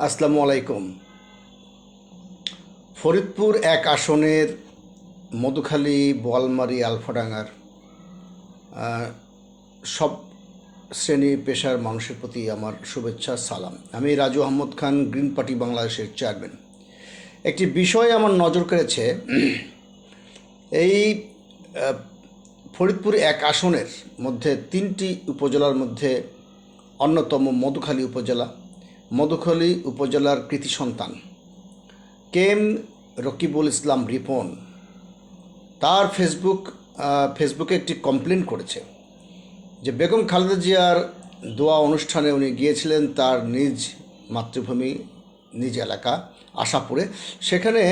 আসসালামু আলাইকুম। ফরিদপুর এক আসনের মধুখালী, বোয়ালমারি, আলফাডাঙ্গার সব শ্রেণি পেশার মানুষের প্রতি আমার শুভেচ্ছা, সালাম। আমি রাজু আহমদ খান, গ্রিন পার্টি বাংলাদেশের চেয়ারম্যান। একটি বিষয় আমার নজর কেড়েছে, এই ফরিদপুর এক আসনের মধ্যে তিনটি উপজেলার মধ্যে অন্যতম মধুখালী উপজেলা। মধুখালী উপজেলার কৃতি সন্তান। কেম রকিবুল ইসলাম রিপন তার ফেসবুক ফেসবুকে একটি কমপ্লেন করেছে যে বেগম খালেদা জিয়ার দোয়া অনুষ্ঠানে উনি গিয়েছিলেন তার নিজ মাতৃভূমি, নিজ এলাকা আশাপুরে। সেখানে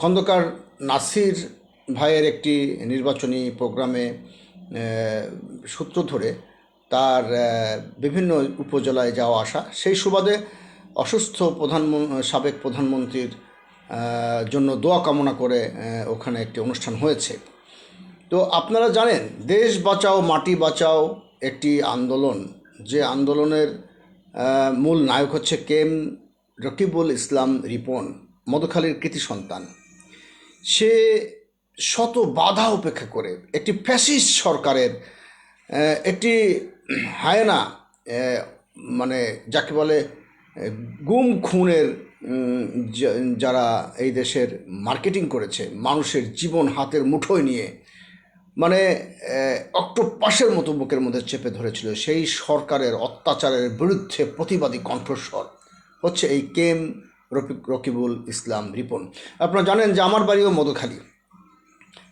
খন্দকার নাসির ভাইয়ের একটি নির্বাচনী প্রোগ্রামে সূত্র ধরে তার বিভিন্ন উপজেলায় যাওয়া আসা। সেই সুবাদে অসুস্থ প্রধান সাবেক প্রধানমন্ত্রীর জন্য দোয়া কামনা করে ওখানে একটি অনুষ্ঠান হয়েছে। তো আপনারা জানেন, দেশ বাঁচাও, মাটি বাঁচাও একটি আন্দোলন। যে আন্দোলনের মূল নায়ক হচ্ছে কেম রকিবুল ইসলাম রিপন, মধুখালীর কৃতি সন্তান। সে শত বাধা উপেক্ষা করে একটি ফ্যাসিস্ট সরকারের একটি হায়না মানে যাকে বলে গুম খুনের যারা এই দেশের মার্কেটিং করেছে, মানুষের জীবন হাতের মুঠোয় নিয়ে মানে অক্টোপাসের মতো বুকের মধ্যে চেপে ধরেছিল, সেই সরকারের অত্যাচারের বিরুদ্ধে প্রতিবাদী কণ্ঠস্বর। হচ্ছে এই কেম রফিক, রকিবুল ইসলাম রিপন। আপনারা জানেন যে আমার বাড়িও মধুখালী।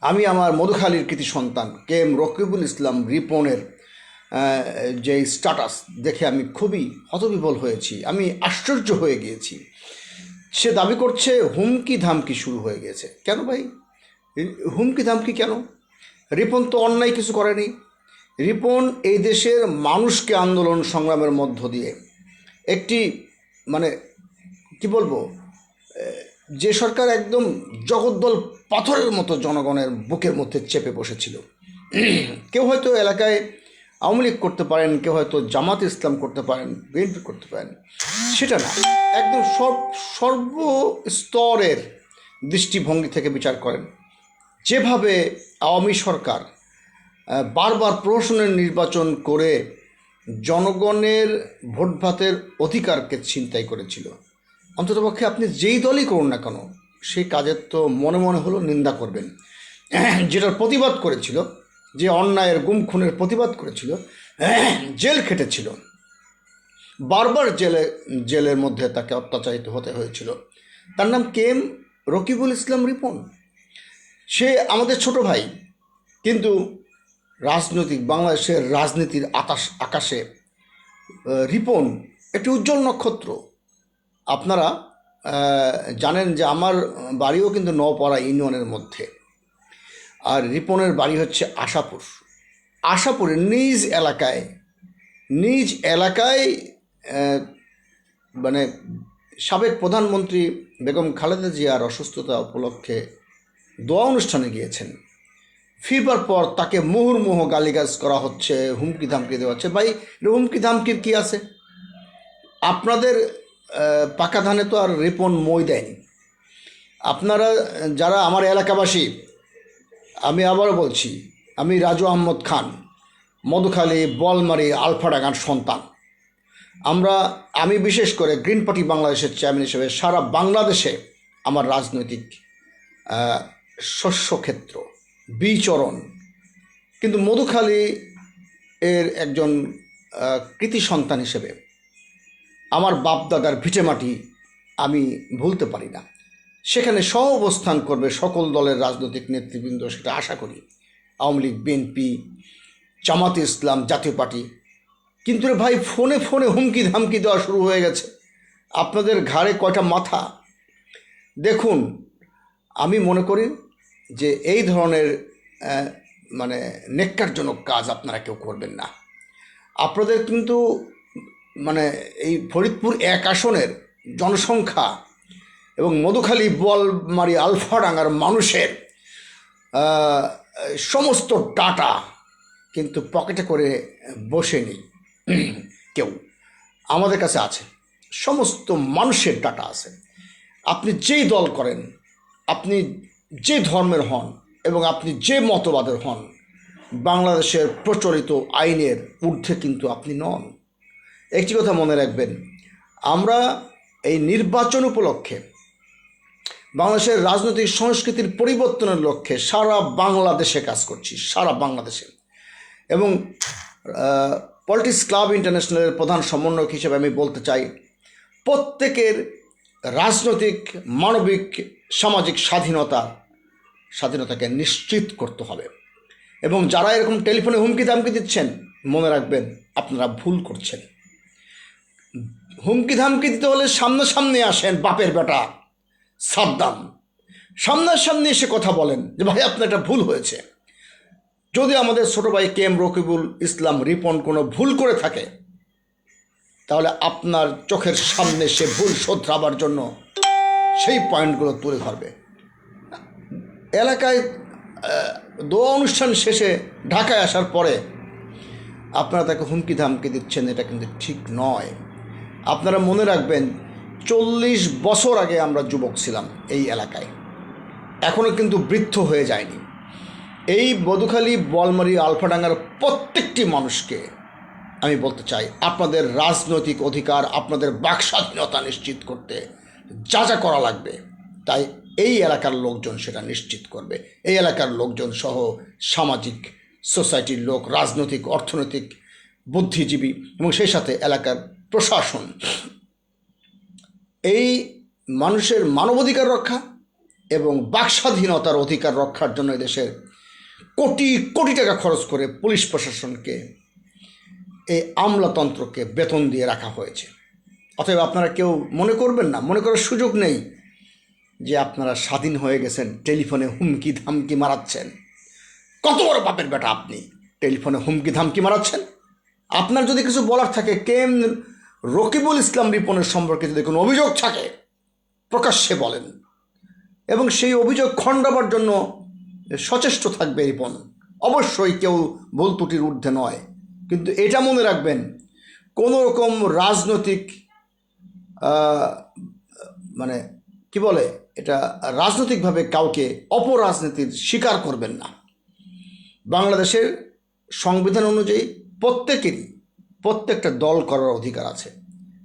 আমি আমার মধুখালীর কৃতি সন্তান কে এম রকিবুল ইসলাম রিপনের যে স্ট্যাটাস দেখে আমি খুবই হতবিবল হয়েছি। আমি আশ্চর্য হয়ে গিয়েছি। সে দাবি করছে হুমকি ধামকি শুরু হয়ে গেছে। কেন ভাই? হুমকি ধামকি কেন? রিপন তো অন্যায় কিছু করেনি। রিপন এই দেশের মানুষকে আন্দোলন সংগ্রামের মধ্য দিয়ে একটি মানে কি বলব যে সরকার একদম জগদ্দল পাথরের মতো জনগণের বুকের মধ্যে চেপে বসেছিল। কেউ হয়তো এলাকায় আওয়ামী লীগ করতে পারেন, কেউ হয়তো জামাত ইসলাম করতে পারেন, বিএনপি করতে পারেন, সেটা না। একদম সব, সর্বস্তরের দৃষ্টিভঙ্গি থেকে বিচার করেন। যেভাবে আওয়ামী সরকার বারবার প্রহসনের নির্বাচন করে জনগণের ভোটভাতের অধিকারকে ছিনতাই করেছিল। অন্ততপক্ষে আপনি যেই দলই করুন না কেন, সেই কাজের তো মনে মনে হলো নিন্দা করবেন। যেটার প্রতিবাদ করেছিল যে অন্যায়ের গুম খুনের প্রতিবাদ করেছিল, জেল খেটেছিল। বারবার জেলে, জেলের মধ্যে তাকে অত্যাচারিত হতে হয়েছিল। তার নাম কেম রকিবুল ইসলাম রিপন। সে আমাদের ছোট ভাই, কিন্তু রাজনৈতিক, বাংলাদেশের রাজনীতির আকাশ আকাশে রিপন একটি উজ্জ্বল নক্ষত্র। আপনারা জানেন যে আমার বাড়িও কিন্তু নপাড়া ইউনিয়নের মধ্যে। আর রিপনের বাড়ি হচ্ছে আশাপুর। আশাপুরের নিজ এলাকায় নিজ এলাকায় মানে সাবেক প্রধানমন্ত্রী বেগম খালেদা জিয়ার অসুস্থতা উপলক্ষে দোয়া অনুষ্ঠানে গিয়েছেন। ফিরবার পর তাকে মুহুর্মুহ গালিগাজ করা হচ্ছে, হুমকি ধামকি দেওয়া হচ্ছে। ভাই হুমকি ধামকির কী আছে? আপনাদের পাকা ধানে তো আর রিপন মই দেয়নি। আপনারা, যারা আমার এলাকাবাসী আমি বলছি, আমি রাজু আহমদ খান, মধুখালী বলমারি আলফাডাঙ্গার সন্তান। আমরা, আমি বিশেষ করে গ্রিন পার্টি বাংলাদেশের চেয়ারম্যান হিসেবে সারা বাংলাদেশে আমার রাজনৈতিক শস্যক্ষেত্র বিচরণ, কিন্তু মধুখালী এর একজন কৃতি সন্তান হিসেবে আমার বাপদাদার ভিটেমাটি আমি ভুলতে পারি না। সেখানে সহ অবস্থান করবে সকল দলের রাজনৈতিক নেতৃবৃন্দ, সেটা আশা করি। আওয়ামী লীগ বিএনপি জামাতে ইসলাম, জাতীয় পার্টি। কিন্তু রে ভাই, ফোনে ফোনে হুমকি ধামকি দেওয়া শুরু হয়ে গেছে। আপনাদের ঘাড়ে কয়টা মাথা? দেখুন, আমি মনে করি যে এই ধরনের মানে নেককারজনক কাজ আপনারা কেউ করবেন না। আপনাদের কিন্তু মানে এই ফরিদপুর এক আসনের জনসংখ্যা এবং মধুখালী বলমারি আলফাডাঙ্গার মানুষের সমস্ত ডাটা কিন্তু পকেটে করে বসে নেই কেউ। আমাদের কাছে আছে। সমস্ত মানুষের ডাটা আছে। আপনি যেই দল করেন, আপনি যে ধর্মের হন এবং আপনি যে মতবাদের হন, বাংলাদেশের প্রচলিত আইনের ঊর্ধ্বে কিন্তু আপনি নন। একটি কথা মনে রাখবেন, আমরা এই নির্বাচন উপলক্ষে বাংলাদেশের রাজনৈতিক সংস্কৃতির পরিবর্তনের লক্ষ্যে সারা বাংলাদেশে কাজ করছি, সারা বাংলাদেশে। এবং পলিটিক্স ক্লাব ইন্টারন্যাশনালের প্রধান সমন্বয়ক হিসেবে আমি বলতে চাই, প্রত্যেকের রাজনৈতিক, মানবিক, সামাজিক স্বাধীনতা, স্বাধীনতাকে নিশ্চিত করতে হবে। এবং যারা এরকম টেলিফোনে হুমকি দামকি দিচ্ছেন, মনে রাখবেন, আপনারা ভুল করছেন। হুমকি ধামকি দিতে হলে সামনাসামনি আসেন, বাপের বেটা। সাদ্দাম সামনাসামনি এসে কথা বলেন যে, ভাই, আপনার একটা ভুল হয়েছে। যদি আমাদের ছোট ভাই কে এম রকিবুল ইসলাম রিপন কোনো ভুল করে থাকে, তাহলে আপনার চোখের সামনে সে ভুল শোধরাবার জন্য সেই পয়েন্টগুলো তুলে ধরবে। এলাকায় দোয়া অনুষ্ঠান শেষে ঢাকায় আসার পরে আপনারা তাকে হুমকি ধামকি দিচ্ছেন, এটা কিন্তু ঠিক নয়। আপনারা মনে রাখবেন চল্লিশ বছর আগে আমরা যুবক ছিলাম এই এলাকায়। এখনও কিন্তু বৃদ্ধ হয়ে যায়নি। এই বধুখালী বলমারি, আলফাডাঙ্গার প্রত্যেকটি মানুষকে আমি বলতে চাই, আপনাদের রাজনৈতিক অধিকার, আপনাদের বাক স্বাধীনতা নিশ্চিত করতে যা যা করা লাগবে, তাই এই এলাকার লোকজন সেটা নিশ্চিত করবে। এই এলাকার লোকজন সহ সামাজিক, সোসাইটির লোক, রাজনৈতিক, অর্থনৈতিক, বুদ্ধিজীবী এবং সেই সাথে এলাকার প্রশাসন এই মানুষের মানবাধিকার রক্ষা এবং বাকস্বাধীনতার অধিকার রক্ষার জন্য দেশের কোটি কোটি টাকা খরচ করে পুলিশ প্রশাসনকে, এই আমলাতন্ত্রকে বেতন দিয়ে রাখা হয়েছে। অতএব আপনারা কেউ মনে করবেন না, মনে করার সুযোগ নেই যে আপনারা স্বাধীন হয়ে গেছেন, টেলিফোনে হুমকি ধামকি মারাচ্ছেন। কত বড় বাপের বেটা আপনি, টেলিফোনে হুমকি ধামকি মারাচ্ছেন? আপনার যদি কিছু বলার থাকে কেম রকিবুল ইসলাম রিপনের সম্পর্কে যদি কোনো অভিযোগ থাকে, প্রকাশ্যে বলেন। এবং সেই অভিযোগ খণ্ডাবার জন্য সচেষ্ট থাকবে রিপন। অবশ্যই কেউ ভুল ত্রুটির ঊর্ধ্বে নয়। কিন্তু এটা মনে রাখবেন, কোনো রকম রাজনৈতিক মানে কি বলে, এটা রাজনৈতিকভাবে কাউকে অপরাজনীতির স্বীকার করবেন না। বাংলাদেশের সংবিধান অনুযায়ী প্রত্যেকেরই প্রত্যেকটা দল করার অধিকার আছে।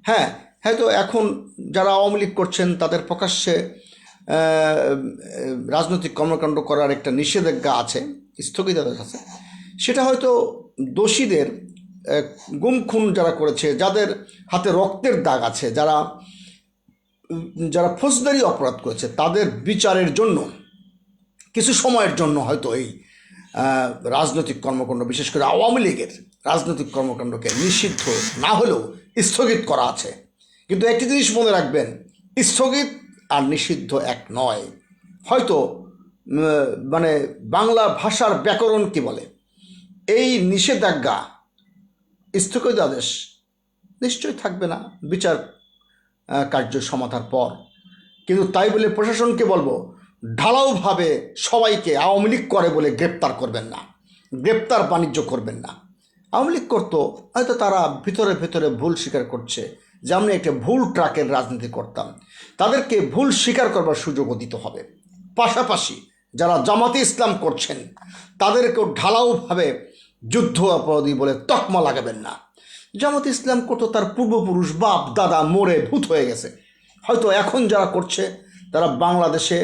হ্যাঁ হয়তো এখন যারা আওয়ামী লীগ করছেন, তাদের প্রকাশ্যে রাজনৈতিক কর্মকাণ্ড করার একটা নিষেধাজ্ঞা আছে, স্থগিতাদেশ আছে। সেটা হয়তো দোষীদের গুম খুন যারা করেছে, যাদের হাতে রক্তের দাগ আছে, যারা যারা ফৌজদারি অপরাধ করেছে, তাদের বিচারের জন্য, কিছু সময়ের জন্য হয়তো এই রাজনৈতিক কর্মকাণ্ড, বিশেষ করে আওয়ামী লীগের রাজনৈতিক কর্মকাণ্ডকে নিষিদ্ধ না হলেও স্থগিত করা আছে। কিন্তু একটি জিনিস মনে রাখবেন, স্থগিত আর নিষিদ্ধ এক নয়। হয়তো মানে বাংলা ভাষার ব্যাকরণ কি বলে? এই নিষেধাজ্ঞা, স্থগিত আদেশ নিশ্চয়ই থাকবে না বিচার কার্য সমাধার পর। কিন্তু তাই বলে প্রশাসনকে বলব, ঢালাওভাবে সবাইকে আওয়ামী লীগ করে বলে গ্রেপ্তার করবেন না। গ্রেপ্তার বাণিজ্য করবেন না। আওয়ামী লীগ করতো, হয়তো তারা ভিতরে ভিতরে ভুল স্বীকার করছে। যে আমরা একটা ভুল ট্রাকের রাজনীতি করতাম। তাদেরকে ভুল স্বীকার করবার সুযোগও দিতে হবে। পাশাপাশি যারা জামাতে ইসলাম করছেন, তাদেরকেও ঢালাওভাবে যুদ্ধ অপরাধী বলে তকমা লাগাবেন না। জামাত ইসলাম করতো, তার পূর্বপুরুষ বাপ, দাদা মোড়ে ভূত হয়ে গেছে। হয়তো এখন যারা করছে, তারা বাংলাদেশে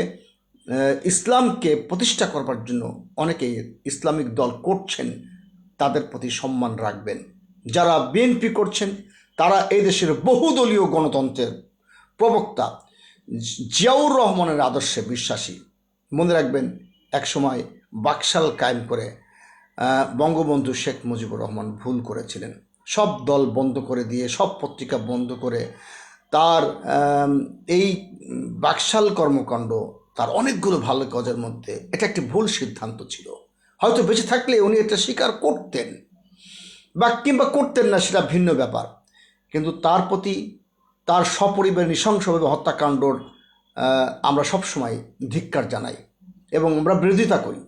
ইসলামকে প্রতিষ্ঠা করবার জন্য অনেকেই ইসলামিক দল করছেন। তাদের প্রতি সম্মান রাখবেন। যারা বিএনপি করছেন, তারা এই দেশের বহুদলীয় গণতন্ত্রের প্রবক্তা জিয়াউর রহমানের আদর্শে বিশ্বাসী। মনে রাখবেন একসময় বাকশাল কায়েম করে বঙ্গবন্ধু শেখ মুজিবুর রহমান ভুল করেছিলেন। সব দল বন্ধ করে দিয়ে, সব পত্রিকা বন্ধ করে তার এই বাকশাল কর্মকাণ্ড তার অনেকগুলো ভালো কাজের মধ্যে এটা একটি ভুল সিদ্ধান্ত ছিল। হয়তো বেঁচে থাকলে উনি এটা স্বীকার করতেন বা কিংবা করতেন না, সেটা ভিন্ন ব্যাপার। কিন্তু তার প্রতি তার সপরিবার নৃশংসভাবে হত্যাকাণ্ডর আমরা সবসময় ধিক্কার জানাই এবং আমরা বিরোধিতা করি।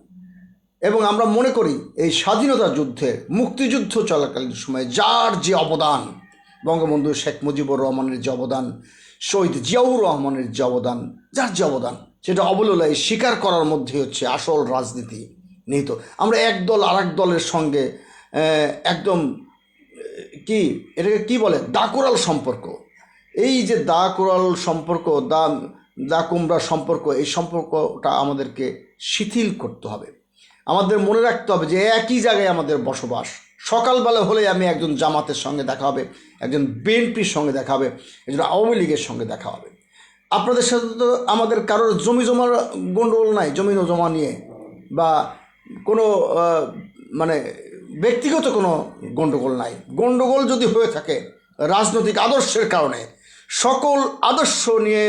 এবং আমরা মনে করি এই স্বাধীনতা যুদ্ধে, মুক্তিযুদ্ধ চলাকালীন সময়ে যার যে অবদান, বঙ্গবন্ধু শেখ মুজিবুর রহমানের যে অবদান, শহীদ জিয়াউর রহমানের যে অবদান, যার যে অবদান, সেটা অবলোলায় স্বীকার করার মধ্যে হচ্ছে আসল রাজনীতি। নিহিত। আমরা এক দল আর এক দলের সঙ্গে একদম কি, এটাকে কি বলে? দাকুরাল সম্পর্ক। এই যে দা কোরাল সম্পর্ক, দা দা কুমড়া সম্পর্ক, এই সম্পর্কটা আমাদেরকে শিথিল করতে হবে। আমাদের মনে রাখতে হবে যে একই জায়গায় আমাদের বসবাস। সকালবেলা হলে আমি একজন জামাতের সঙ্গে দেখা হবে, একজন বিএনপির সঙ্গে দেখা হবে, একজন আওয়ামী লীগের সঙ্গে দেখা হবে। আপনাদের সাথে তো আমাদের কারোর জমি জমার গণ্ডগোল নাই, জমি জমা নিয়ে, বা কোনো মানে ব্যক্তিগত কোনো গণ্ডগোল নাই। গণ্ডগোল যদি হয়ে থাকে রাজনৈতিক আদর্শের কারণে সকল আদর্শ নিয়ে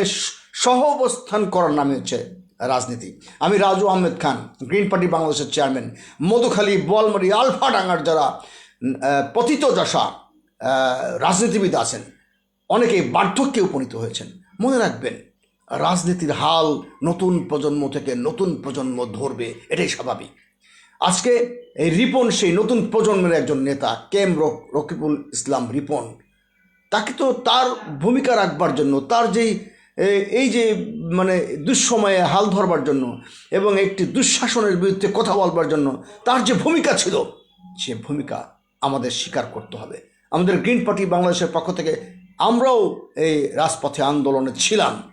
সহ অবস্থান করার নামে হচ্ছে রাজনীতি। আমি রাজু আহমেদ খান গ্রিন পার্টি বাংলাদেশের চেয়ারম্যান। মধুখালী বলমারি আলফাডাঙ্গার যারা আহ, পতিত দশা রাজনীতিবিদ আছেন অনেকেই বার্ধক্যে উপনীত হয়েছেন। মনে রাখবেন রাজনীতির হাল নতুন প্রজন্ম থেকে নতুন প্রজন্ম ধরবে এটাই স্বাভাবিক। আজকে এই রিপন, সেই নতুন প্রজন্মের একজন নেতা কেম রক- রকিবুল ইসলাম রিপন, তাকে তো তার ভূমিকা রাখবার জন্য, তার যেই এই যে মানে দুঃসময়ে হাল ধরবার জন্য এবং একটি দুঃশাসনের বিরুদ্ধে কথা বলবার জন্য তার যে ভূমিকা ছিল, সে ভূমিকা আমাদের স্বীকার করতে হবে। আমাদের গ্রিন পার্টি বাংলাদেশের পক্ষ থেকে আমরাও এই রাজপথে আন্দোলনে ছিলাম।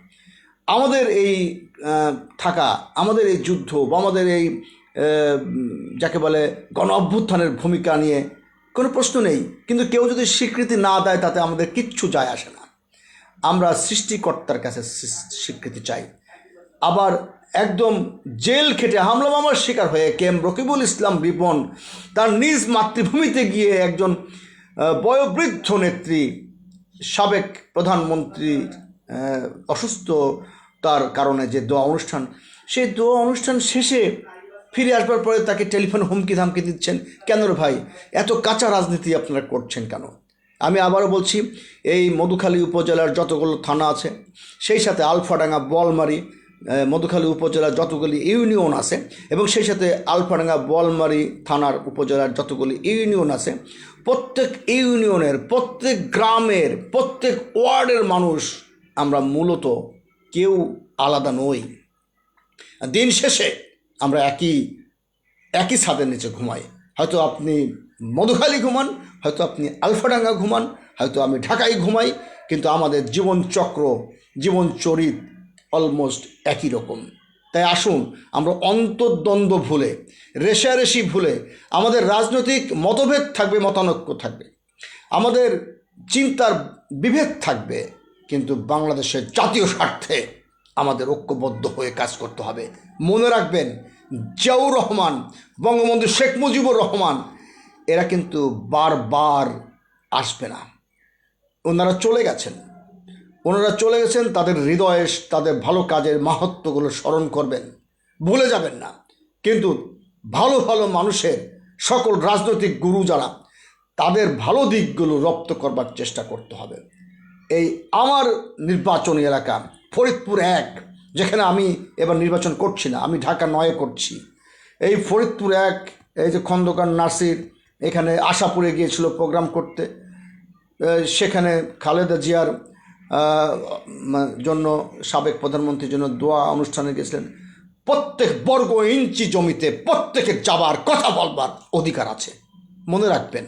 আমাদের এই থাকা, আমাদের এই যুদ্ধ বা আমাদের এই যাকে বলে গণ অভ্যুত্থানের ভূমিকা নিয়ে কোনো প্রশ্ন নেই। কিন্তু কেউ যদি স্বীকৃতি না দেয় তাতে আমাদের কিচ্ছু যায় আসে না। আমরা সৃষ্টিকর্তার কাছে স্বীকৃতি চাই। আবার একদম জেল খেটে হামলা মামার শিকার হয়ে কেম রকিবুল ইসলাম রিপন তার নিজ মাতৃভূমিতে গিয়ে একজন বয়োবৃদ্ধ নেত্রী সাবেক প্রধানমন্ত্রী আহ, অসুস্থতার কারণে যে দোয়া অনুষ্ঠান সেই দোয়া অনুষ্ঠান শেষে ফিরে আসবার পরে তাকে টেলিফোন হুমকি ধামকি দিচ্ছেন। কেন ভাই? এত কাঁচা রাজনীতি আপনারা করছেন কেন? আমি আবারও বলছি, এই মধুখালী উপজেলার যতগুলো থানা আছে, সেই সাথে আলফাডাঙ্গা, বলমারি মধুখালী উপজেলার যতগুলি ইউনিয়ন আছে এবং সেই সাথে আলফাডাঙ্গা, বলমারি থানার উপজেলার যতগুলি ইউনিয়ন আছে, প্রত্যেক ইউনিয়নের, প্রত্যেক গ্রামের, প্রত্যেক ওয়ার্ডের মানুষ আমরা মূলত কেউ আলাদা নই। দিন শেষে আমরা একই একই ছাদের নিচে ঘুমাই। হয়তো আপনি মধুখালী ঘুমান, হয়তো আপনি আলফাডাঙ্গা ঘুমান, হয়তো আমি ঢাকায় ঘুমাই, কিন্তু আমাদের জীবন চক্র, জীবন চরিত অলমোস্ট একই রকম। তাই আসুন, আমরা অন্তর্দ্বন্দ্ব ভুলে রেশারেশি ভুলে, আমাদের রাজনৈতিক মতভেদ থাকবে, মতানৈক্য থাকবে। আমাদের চিন্তার বিভেদ থাকবে, কিন্তু বাংলাদেশের জাতীয় স্বার্থে আমাদের ঐক্যবদ্ধ হয়ে কাজ করতে হবে। মনে রাখবেন, জিয়াউর রহমান, বঙ্গবন্ধু শেখ মুজিবুর রহমান, এরা কিন্তু বারবার আসবে না। ওনারা চলে গেছেন। ওনারা চলে গেছেন, তাদের হৃদয়ে, তাদের ভালো কাজের মাহাত্মগুলো স্মরণ করবেন। ভুলে যাবেন না। কিন্তু ভালো ভালো মানুষের সকল রাজনৈতিক গুরু যারা, তাদের ভালো দিকগুলো রপ্ত করবার চেষ্টা করতে হবে। এই আমার নির্বাচনী এলাকা ফরিদপুর এক, যেখানে আমি এবার নির্বাচন করছি না, আমি ঢাকা নয়ে করছি। এই ফরিদপুর এক, এই যে খন্দকার নাসির, এখানে আশাপুরে গিয়েছিল প্রোগ্রাম করতে। সেখানে খালেদা জিয়ার জন্য, সাবেক প্রধানমন্ত্রীর জন্য দোয়া অনুষ্ঠানে গেছিলেন প্রত্যেক বর্গ ইঞ্চি জমিতে প্রত্যেকের যাবার কথা বলবার অধিকার আছে। মনে রাখবেন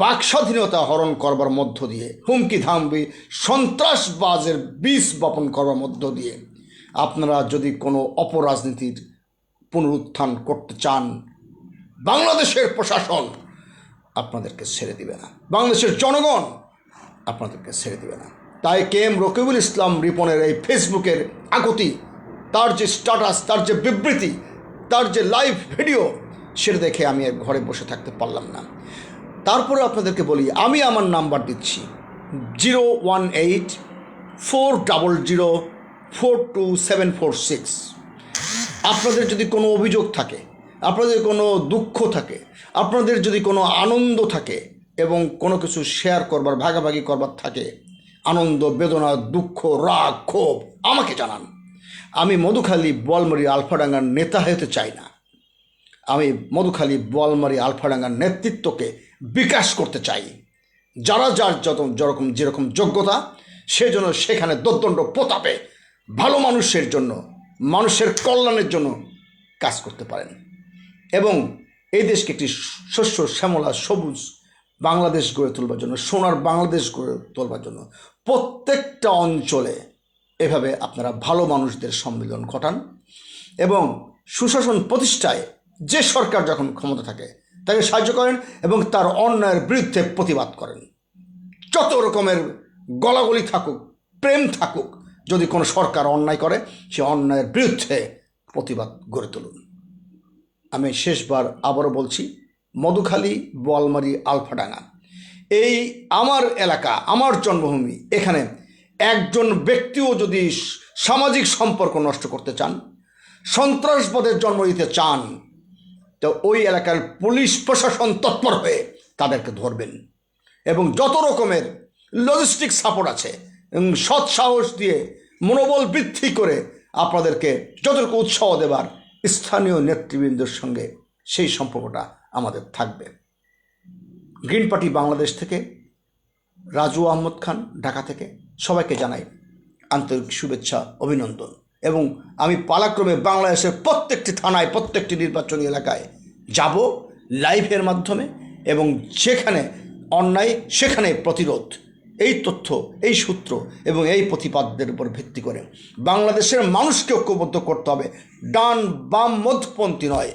বাক স্বাধীনতা হরণ করবার মধ্য দিয়ে, হুমকি ধামবি সন্ত্রাসবাজের বীজ বপন করবার মধ্য দিয়ে আপনারা যদি কোনো অপরাজনীতির পুনরুত্থান করতে চান, বাংলাদেশের প্রশাসন আপনাদেরকে ছেড়ে দিবে না। বাংলাদেশের জনগণ আপনাদেরকে ছেড়ে দিবে না। তাই কে এম রকিবুল ইসলাম রিপনের এই ফেসবুকের আগতি তার যে স্ট্যাটাস, তার যে বিবৃতি, তার যে লাইভ ভিডিও, সেটা দেখে আমি ঘরে বসে থাকতে পারলাম না। তারপরে আপনাদেরকে বলি, আমি আমার নাম্বার দিচ্ছি zero one eight four double zero four two seven four six. আপনাদের যদি কোনো অভিযোগ থাকে, আপনাদের কোনো দুঃখ থাকে, আপনাদের যদি কোনো আনন্দ থাকে এবং কোনো কিছু শেয়ার করবার, ভাগাভাগি করবার থাকে, আনন্দ, বেদনা, দুঃখ, রাগ, ক্ষোভ, আমাকে জানান। আমি মধুখালী বলমারি আলফাডাঙ্গার নেতা হতে চাই না। আমি মধুখালী বলমারি আলফাডাঙ্গার নেতৃত্বকে বিকাশ করতে চাই। যারা যার যত যেরকম যেরকম যোগ্যতা সে যেন সেখানে দোদ্দণ্ড প্রতাপে ভালো মানুষের জন্য, মানুষের কল্যাণের জন্য কাজ করতে পারেন। এবং এই দেশকে একটি শস্য শ্যামলা সবুজ বাংলাদেশ গড়ে তোলবার জন্য, সোনার বাংলাদেশ গড়ে তোলবার জন্য প্রত্যেকটা অঞ্চলে এভাবে আপনারা ভালো মানুষদের সম্মিলন ঘটান এবং সুশাসন প্রতিষ্ঠায় যে সরকার যখন ক্ষমতা থাকে তাকে সাহায্য করেন এবং তার অন্যায়ের বিরুদ্ধে প্রতিবাদ করেন। যত রকমের গলাগলি থাকুক, প্রেম থাকুক, যদি কোনো সরকার অন্যায় করে, সে অন্যায়ের বিরুদ্ধে প্রতিবাদ গড়ে তুলুন। আমি শেষবার আবারও বলছি, মধুখালী, বোয়ালমারি, আলফাডাঙ্গা, এই আমার এলাকা, আমার জন্মভূমি, এখানে একজন ব্যক্তিও যদি সামাজিক সম্পর্ক নষ্ট করতে চান, সন্ত্রাসবাদের জন্ম দিতে চান তো ওই এলাকার পুলিশ প্রশাসন তৎপর হয়ে তাদেরকে ধরবেন। এবং যত রকমের লজিস্টিক সাপোর্ট আছে সৎ সাহস দিয়ে, মনোবল বৃদ্ধি করে আপনাদেরকে যতটুকু উৎসাহ দেবার স্থানীয় নেতৃবৃন্দের সঙ্গে সেই সম্পর্কটা আমাদের থাকবে। গ্রিন পার্টি বাংলাদেশ থেকে, রাজু আহমদ খান, ঢাকা থেকে সবাইকে জানাই আন্তরিক শুভেচ্ছা, অভিনন্দন। এবং আমি পালাক্রমে বাংলাদেশের প্রত্যেকটি থানায়, প্রত্যেকটি নির্বাচনী এলাকায় যাব লাইভের মাধ্যমে এবং যেখানে অন্যায়, সেখানে প্রতিরোধ। এই তথ্য, এই সূত্র এবং এই প্রতিপাদ্যের উপর ভিত্তি করে। বাংলাদেশের মানুষকে ঐক্যবদ্ধ করতে হবে। ডান বাম মধ্যপন্থী নয়,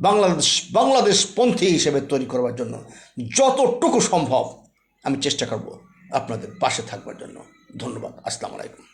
বাংলাদেশ বাংলাদেশ পন্থী হিসেবে তৈরি করবার জন্য। যতটুকু সম্ভব আমি চেষ্টা করব আপনাদের পাশে থাকবার জন্য। ধন্যবাদ। আসসালামু আলাইকুম।